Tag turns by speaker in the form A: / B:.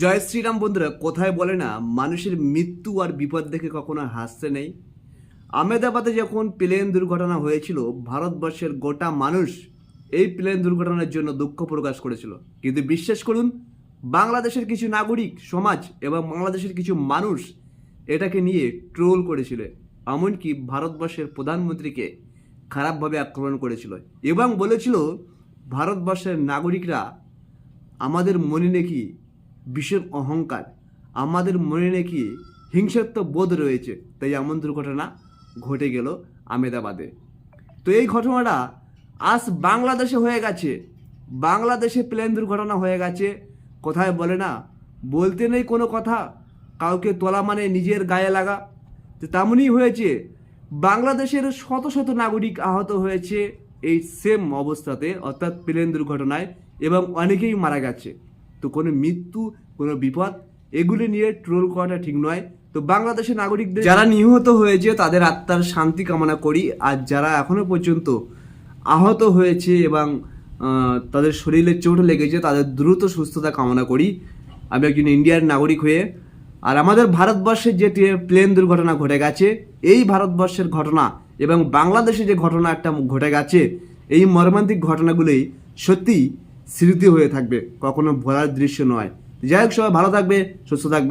A: জয় শ্রীরাম বন্ধুরা, কোথায় বলে না, মানুষের মৃত্যু আর বিপদ দেখে কখনো হাসতে নেই। আহমেদাবাদে যখন প্লেন দুর্ঘটনা হয়েছিল, ভারতবর্ষের গোটা মানুষ এই প্লেন দুর্ঘটনার জন্য দুঃখ প্রকাশ করেছিল। কিন্তু বিশ্বাস করুন, বাংলাদেশের কিছু নাগরিক, সমাজ এবং বাংলাদেশের কিছু মানুষ এটাকে নিয়ে ট্রোল করেছিল, এমনকি ভারতবর্ষের প্রধানমন্ত্রীকে খারাপভাবে আক্রমণ করেছিল এবং বলেছিল, ভারতবর্ষের নাগরিকরা আমাদের মনে নাকি ভীষণ অহংকার আমাদের মনে নাকি হিংসাত্ব বোধ রয়েছে। তাই এমন দুর্ঘটনা ঘটে গেল আমেদাবাদে। তো এই ঘটনাটা আজ বাংলাদেশে হয়ে গেছে। বাংলাদেশে প্লেন দুর্ঘটনা হয়ে গেছে। কোথায় বলে না, বলতে নেই কোনো কথা, কাউকে তোলা মানে নিজের গায়ে লাগা। তো তেমনই হয়েছে, বাংলাদেশের শত শত নাগরিক আহত হয়েছে এই সেম অবস্থাতে, অর্থাৎ প্লেন দুর্ঘটনায়, এবং অনেকেই মারা গেছে। তো কোনো মৃত্যু কোনো বিপদ, এগুলি নিয়ে ট্রোল করাটা ঠিক নয়। তো বাংলাদেশের নাগরিকদের যারা নিহত হয়েছে, তাদের আত্মার শান্তি কামনা করি। আর যারা এখনও পর্যন্ত আহত হয়েছে এবং তাদের শরীরে চোট লেগেছে, তাদের দ্রুত সুস্থতা কামনা করি। আমি একজন ইন্ডিয়ার নাগরিক হয়ে, আর আমাদের ভারতবর্ষে যে প্লেন দুর্ঘটনা ঘটে গেছে, এই ভারতবর্ষের ঘটনা এবং বাংলাদেশে যে ঘটনা একটা ঘটে গেছে, এই মর্মান্তিক ঘটনাগুলোই সত্যি স্মৃতি হয়ে থাকবে, কখনো ভোলার দৃশ্য নয়। যাই হোক সবাই ভালো থাকবে সুস্থ থাকবে।